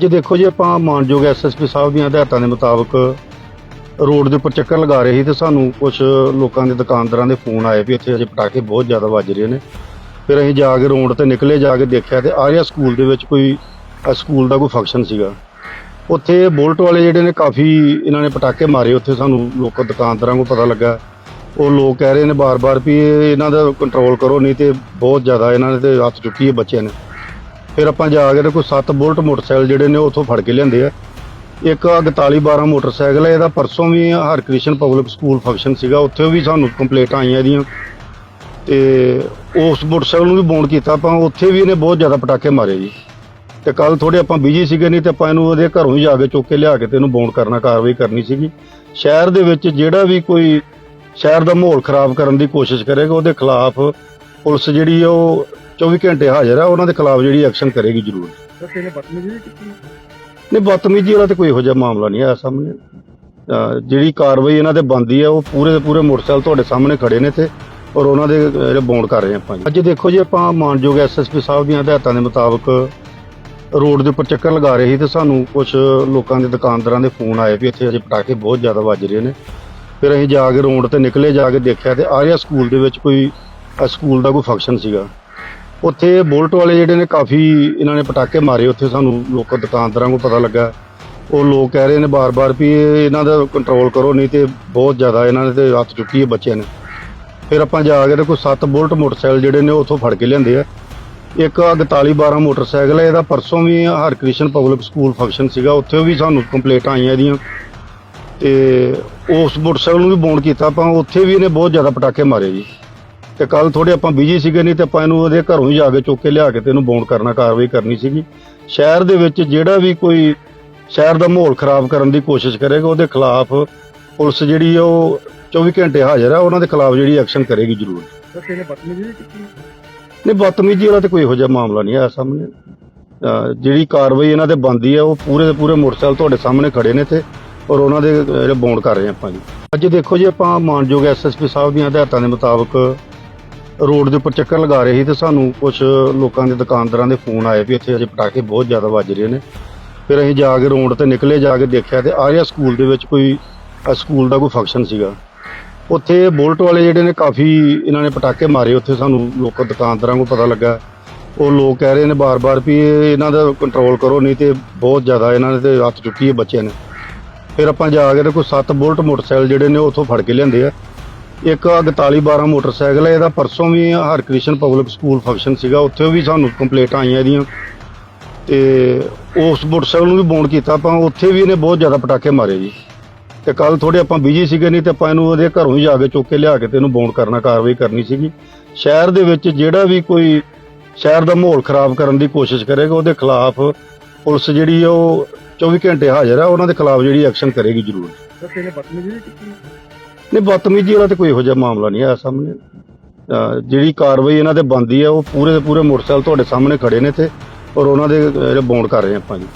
ਜੇ ਦੇਖੋ ਜੀ ਆਪਾਂ ਮਾਨਯੋਗ ਐਸਐਸਪੀ ਸਾਹਿਬ ਦੀਆਂ ਹਦਾਇਤਾਂ ਦੇ ਮੁਤਾਬਕ ਰੋਡ ਦੇ ਉੱਪਰ ਚੱਕਰ ਲਗਾ ਰਹੇ ਸੀ ਤੇ ਸਾਨੂੰ ਕੁਝ ਲੋਕਾਂ ਦੇ ਦੁਕਾਨਦਾਰਾਂ ਦੇ ਫੋਨ ਆਏ ਵੀ ਇੱਥੇ ਅਜੇ ਪਟਾਕੇ ਬਹੁਤ ਜ਼ਿਆਦਾ ਵੱਜ ਰਹੇ ਨੇ। ਫਿਰ ਅਸੀਂ ਜਾ ਕੇ ਰੋਡ ਤੇ ਨਿਕਲੇ ਜਾ ਕੇ ਦੇਖਿਆ ਤੇ ਆਰਿਆ ਸਕੂਲ ਦੇ ਵਿੱਚ ਕੋਈ ਅ, ਸਕੂਲ ਦਾ ਕੋਈ ਫੰਕਸ਼ਨ ਸੀਗਾ। ਉੱਥੇ ਬੋਲਟ ਵਾਲੇ ਜਿਹੜੇ ਨੇ ਕਾਫੀ ਇਹਨਾਂ ਨੇ ਪਟਾਕੇ ਮਾਰੇ ਉੱਥੇ ਸਾਨੂੰ ਲੋਕ ਦੁਕਾਨਦਾਰਾਂ ਨੂੰ ਪਤਾ ਲੱਗਾ। ਉਹ ਲੋਕ ਕਹਿ ਰਹੇ ਨੇ ਬਾਰ-ਬਾਰ ਵੀ ਇਹ ਇਹਨਾਂ ਦਾ ਕੰਟਰੋਲ ਕਰੋ ਨਹੀਂ ਤੇ ਬਹੁਤ ਜ਼ਿਆਦਾ ਇਹਨਾਂ ਨੇ ਤੇ ਹੱਥ ਚੁੱਕੀ ਹੈ ਬੱਚਿਆਂ ਨੇ। ਫਿਰ ਆਪਾਂ ਜਾ ਕੇ ਤੇ ਕੋਈ 7 ਬੁਲਟ ਮੋਟਰਸਾਈਕਲ ਜਿਹੜੇ ਨੇ ਉਹ ਉੱਥੋਂ ਫੜ ਕੇ ਲਿਆਂਦੇ ਆ। ਇੱਕ 4112 ਮੋਟਰਸਾਈਕਲ ਹੈ ਇਹਦਾ ਪਰਸੋਂ ਵੀ ਹਰਕ੍ਰਿਸ਼ਨ ਪਬਲਿਕ ਸਕੂਲ ਫੰਕਸ਼ਨ ਸੀਗਾ, ਉੱਥੇ ਵੀ ਸਾਨੂੰ ਕੰਪਲੇਂਟਾਂ ਆਈਆਂ ਇਹਦੀਆਂ। ਤੇ ਉਸ ਮੋਟਰਸਾਈਕਲ ਨੂੰ ਵੀ ਬੌਂਡ ਕੀਤਾ ਆਪਾਂ, ਉੱਥੇ ਵੀ ਇਹਨੇ ਬਹੁਤ ਜ਼ਿਆਦਾ ਪਟਾਕੇ ਮਾਰੇ ਜੀ। ਤੇ ਕੱਲ ਥੋੜੇ ਆਪਾਂ ਬਿਜ਼ੀ ਸੀਗੇ ਨਹੀਂ, ਤੇ ਆਪਾਂ ਇਹਨੂੰ ਉਹਦੇ ਘਰੋਂ ਹੀ ਜਾ ਕੇ ਚੁੱਕ ਕੇ ਲਿਆ ਕੇ ਤੇ ਇਹਨੂੰ ਬੌਂਡ ਕਰਨਾ, ਕਾਰਵਾਈ ਕਰਨੀ ਸੀਗੀ। ਸ਼ਹਿਰ ਦੇ ਵਿੱਚ ਜਿਹੜਾ ਵੀ ਕੋਈ ਸ਼ਹਿਰ ਦਾ ਮਾਹੌਲ ਖਰਾਬ ਕਰਨ ਦੀ ਕੋਸ਼ਿਸ਼ ਕਰੇਗਾ, ਉਹਦੇ ਖਿਲਾਫ ਪੁਲਿਸ ਜਿਹੜੀ ਆ ਉਹ 24 ਘੰਟੇ ਹਾਜ਼ਰ ਆ ਉਹਨਾਂ ਦੇ ਖਿਲਾਫ ਜਿਹੜੀ ਐਕਸ਼ਨ ਕਰੇਗੀ ਜ਼ਰੂਰ। ਸਰ ਤੇਨੇ ਬਦਤਮੀਜ਼ੀ ਵੀ ਕੀਤੀ? ਨਹੀਂ ਬਦਤਮੀਜ਼ੀ ਵਾਲਾ ਤੇ ਕੋਈ ਇਹੋ ਜਿਹਾ ਮਾਮਲਾ ਨਹੀਂ ਆਇਆ ਸਾਹਮਣੇ। ਅਹ ਜਿਹੜੀ ਕਾਰਵਾਈ ਇਹਨਾਂ ਤੇ ਬੰਦੀ ਹੈ ਉਹ ਪੂਰੇ ਦੇ ਪੂਰੇ ਮੋਟਰਸਾਈਕਲ ਤੁਹਾਡੇ ਸਾਹਮਣੇ ਖੜੇ ਨੇ ਤੇ ਔਰ ਉਹਨਾਂ ਦੇ ਅਹ, ਜਿਹੜੇ ਬੌਂਡ ਕਰ ਰਹੇ ਆਪਾਂ ਜੀ। ਅੱਜ ਦੇਖੋ ਜੀ ਆਪਾਂ ਮਾਨਯੋਗ ਐਸਐਸਪੀ ਸਾਹਿਬ ਦੀਆਂ ਹਦਾਇਤਾਂ ਦੇ ਮੁਤਾਬਕ ਰੋਡ ਦੇ ਉੱਪਰ ਚੱਕਰ ਲਗਾ ਰਹੇ ਸੀ ਤੇ ਸਾਨੂੰ ਕੁਝ ਲੋਕਾਂ ਦੇ ਦੁਕਾਨਦਾਰਾਂ ਦੇ ਫੋਨ ਆਏ ਵੀ ਇੱਥੇ ਅਜੇ ਪਟਾਕੇ ਬਹੁਤ ਜ਼ਿਆਦਾ ਵੱਜ ਰਹੇ ਨੇ। ਫਿਰ ਅਸੀਂ ਜਾ ਕੇ ਰੋਡ ਤੇ ਨਿਕਲੇ ਜਾ ਕੇ ਦੇਖਿਆ ਤੇ ਆਰਿਆ ਸਕੂਲ ਦੇ ਵਿੱਚ ਕੋਈ ਅ, ਸਕੂਲ ਦਾ ਕੋਈ ਫੰਕਸ਼ਨ ਸੀਗਾ। ਉੱਥੇ ਬੋਲਟ ਵਾਲੇ ਜਿਹੜੇ ਨੇ ਕਾਫੀ ਇਹਨਾਂ ਨੇ ਪਟਾਕੇ ਮਾਰੇ ਉੱਥੇ ਸਾਨੂੰ ਲੋਕ ਦੁਕਾਨਦਾਰਾਂ ਨੂੰ ਪਤਾ ਲੱਗਾ। ਉਹ ਲੋਕ ਕਹਿ ਰਹੇ ਨੇ ਬਾਰ-ਬਾਰ ਵੀ ਇਹ ਇਹਨਾਂ ਦਾ ਕੰਟਰੋਲ ਕਰੋ, ਨਹੀਂ ਤੇ ਬਹੁਤ ਜ਼ਿਆਦਾ ਇਹਨਾਂ ਨੇ ਤੇ ਹੱਥ ਚੁੱਕੀ ਹੈ ਬੱਚਿਆਂ ਨੇ। ਫਿਰ ਆਪਾਂ ਜਾ ਕੇ ਤੇ ਕੋਈ 7 ਬੁਲਟ ਮੋਟਰਸਾਈਕਲ ਜਿਹੜੇ ਨੇ ਉਹ ਉੱਥੋਂ ਫੜ ਕੇ ਲਿਆਂਦੇ ਆ। ਇੱਕ 4112 ਮੋਟਰਸਾਈਕਲ ਹੈ ਇਹਦਾ ਪਰਸੋਂ ਵੀ ਹਰਕ੍ਰਿਸ਼ਨ ਪਬਲਿਕ ਸਕੂਲ ਫੰਕਸ਼ਨ ਸੀਗਾ, ਉੱਥੇ ਵੀ ਸਾਨੂੰ ਕੰਪਲੇਂਟਾਂ ਆਈਆਂ ਇਹਦੀਆਂ। ਤੇ ਉਸ ਮੋਟਰਸਾਈਕਲ ਨੂੰ ਵੀ ਬੌਂਡ ਕੀਤਾ ਆਪਾਂ, ਉੱਥੇ ਵੀ ਇਹਨੇ ਬਹੁਤ ਜ਼ਿਆਦਾ ਪਟਾਕੇ ਮਾਰੇ ਜੀ। ਤੇ ਕੱਲ ਥੋੜੇ ਆਪਾਂ ਬਿਜ਼ੀ ਸੀਗੇ ਨਹੀਂ ਤੇ ਆਪਾਂ ਇਹਨੂੰ ਉਹਦੇ ਘਰੋਂ ਹੀ ਜਾ ਕੇ ਚੁੱਕ ਕੇ ਲਿਆ ਕੇ ਤੇ ਇਹਨੂੰ ਬੌਂਡ ਕਰਨਾ ਕਾਰਵਾਈ ਕਰਨੀ ਸੀਗੀ। ਸ਼ਹਿਰ ਦੇ ਵਿੱਚ ਜਿਹੜਾ ਵੀ ਕੋਈ ਸ਼ਹਿਰ ਦਾ ਮਾਹੌਲ ਖਰਾਬ ਕਰਨ ਦੀ ਕੋਸ਼ਿਸ਼ ਕਰੇਗਾ ਉਹਦੇ ਖਿਲਾਫ ਪੁਲਿਸ ਜਿਹੜੀ ਉਹ 24 ਘੰਟੇ ਹਾਜ਼ਰ ਆ ਉਹਨਾਂ ਦੇ ਖਿਲਾਫ ਜਿਹੜੀ ਐਕਸ਼ਨ ਕਰੇਗੀ ਜ਼ਰੂਰ। ਸਰ ਤੇਨੇ ਬਦਤਮੀਜ਼ੀ ਵੀ ਕੀਤੀ ਨਹੀਂ ਬਦਤਮੀਜ਼ੀ ਵਾਲਾ ਤੇ ਕੋਈ ਇਹੋ ਜਿਹਾ ਮਾਮਲਾ ਨਹੀਂ ਆਇਆ ਸਾਹਮਣੇ। ਜਿਹੜੀ ਕਾਰਵਾਈ ਇਹਨਾਂ ਤੇ ਬੰਦੀ ਹੈ ਉਹ ਪੂਰੇ ਦੇ ਪੂਰੇ ਮੋਟਰਸਾਈਕਲ ਤੁਹਾਡੇ ਸਾਹਮਣੇ ਖੜੇ ਨੇ ਤੇ ਔਰ ਉਹਨਾਂ ਦੇ ਜਿਹੜੇ ਬੌਂਡ ਕਰ ਰਹੇ ਆਪਾਂ ਜੀ। ਅੱਜ ਦੇਖੋ ਜੀ ਆਪਾਂ ਮਾਨਯੋਗ ਐਸਐਸਪੀ ਸਾਹਿਬ ਦੀਆਂ ਹਦਾਇਤਾਂ ਦੇ ਮੁਤਾਬਕ ਰੋਡ ਦੇ ਉੱਪਰ ਚੱਕਰ ਲਗਾ ਰਹੇ ਸੀ ਤੇ ਸਾਨੂੰ ਕੁਝ ਲੋਕਾਂ ਦੇ ਦੁਕਾਨਦਾਰਾਂ ਦੇ ਫੋਨ ਆਏ ਵੀ ਇੱਥੇ ਅਜੇ ਪਟਾਕੇ ਬਹੁਤ ਜ਼ਿਆਦਾ ਵੱਜ ਰਹੇ ਨੇ। ਫਿਰ ਅਸੀਂ ਜਾ ਕੇ ਰੋਡ ਤੇ ਨਿਕਲੇ, ਜਾ ਕੇ ਦੇਖਿਆ ਤੇ ਆਰਿਆ ਸਕੂਲ ਦੇ ਵਿੱਚ ਕੋਈ ਸਕੂਲ ਦਾ ਕੋਈ ਫੰਕਸ਼ਨ ਸੀਗਾ। ਉੱਥੇ ਬੋਲਟ ਵਾਲੇ ਜਿਹੜੇ ਨੇ ਕਾਫੀ ਇਹਨਾਂ ਨੇ ਪਟਾਕੇ ਮਾਰੇ, ਉੱਥੇ ਸਾਨੂੰ ਲੋਕ, ਦੁਕਾਨਦਾਰਾਂ ਨੂੰ ਪਤਾ ਲੱਗਾ। ਉਹ ਲੋਕ ਕਹਿ ਰਹੇ ਨੇ ਬਾਰ-ਬਾਰ ਵੀ ਇਹਨਾਂ ਦਾ ਕੰਟਰੋਲ ਕਰੋ, ਨਹੀਂ ਤੇ ਬਹੁਤ ਜ਼ਿਆਦਾ ਇਹਨਾਂ ਨੇ ਤੇ ਹੱਥ ਚੁੱਕੀ ਹੈ ਬੱਚਿਆਂ ਨੇ। ਫਿਰ ਆਪਾਂ ਜਾ ਕੇ ਤੇ ਕੋਈ 7 ਬੁਲਟ ਮੋਟਰਸਾਈਕਲ ਜਿਹੜੇ ਨੇ ਉਹ ਉੱਥੋਂ ਫੜ ਕੇ ਲਿਆਂਦੇ ਆ। ਇੱਕ 4112 ਮੋਟਰਸਾਈਕਲ ਹੈ, ਇਹਦਾ ਪਰਸੋਂ ਵੀ ਹਰਕ੍ਰਿਸ਼ਨ ਪਬਲਿਕ ਸਕੂਲ ਫੰਕਸ਼ਨ ਸੀਗਾ, ਉੱਥੇ ਵੀ ਸਾਨੂੰ ਕੰਪਲੇਂਟ ਆਈਆਂ ਇਹਦੀਆਂ। ਤੇ ਉਸ ਮੋਟਰਸਾਈਕਲ ਨੂੰ ਵੀ ਬੌਂਡ ਕੀਤਾ, ਆਪਾਂ ਉੱਥੇ ਵੀ ਇਹਨੇ ਬਹੁਤ ਜ਼ਿਆਦਾ ਪਟਾਕੇ ਮਾਰੇ ਜੀ। ਤੇ ਕੱਲ ਥੋੜੇ ਆਪਾਂ ਬਿਜ਼ੀ ਸੀਗੇ, ਨਹੀਂ ਤੇ ਆਪਾਂ ਇਹਨੂੰ ਉਹਦੇ ਘਰੋਂ ਹੀ ਜਾ ਕੇ ਚੁੱਕ ਕੇ ਲਿਆ ਕੇ ਤੇ ਇਹਨੂੰ ਬੌਂਡ ਕਰਨਾ, ਕਾਰਵਾਈ ਕਰਨੀ ਸੀਗੀ। ਸ਼ਹਿਰ ਦੇ ਵਿੱਚ ਜਿਹੜਾ ਵੀ ਕੋਈ ਸ਼ਹਿਰ ਦਾ ਮਾਹੌਲ ਖਰਾਬ ਕਰਨ ਦੀ ਕੋਸ਼ਿਸ਼ ਕਰੇਗਾ, ਉਹਦੇ ਖਿਲਾਫ ਪੁਲਿਸ ਜਿਹੜੀ ਆ ਉਹ 24 ਘੰਟੇ ਹਾਜ਼ਰ ਹੈ ਉਹਨਾਂ ਦੇ ਖਿਲਾਫ ਜਿਹੜੀ ਐਕਸ਼ਨ ਕਰੇਗੀ ਜ਼ਰੂਰ। ਸਰ ਤੇਨੇ ਬਦਤਮੀਜ਼ੀ ਵੀ ਕੀਤੀ? ਨਹੀਂ ਬਦਤਮੀਜ਼ੀ ਵਾਲਾ ਤੇ ਕੋਈ ਇਹੋ ਜਿਹਾ ਮਾਮਲਾ ਨਹੀਂ ਆਇਆ ਸਾਹਮਣੇ। ਅਹ ਜਿਹੜੀ ਕਾਰਵਾਈ ਇਹਨਾਂ ਤੇ ਬੰਦੀ ਹੈ ਉਹ ਪੂਰੇ ਦੇ ਪੂਰੇ ਮੋਟਰਸਾਈਕਲ ਤੁਹਾਡੇ ਸਾਹਮਣੇ ਖੜੇ ਨੇ ਤੇ ਔਰ ਉਹਨਾਂ ਦੇ ਅਹ, ਕਰ ਰਹੇ ਆਪਾਂ ਜੀ।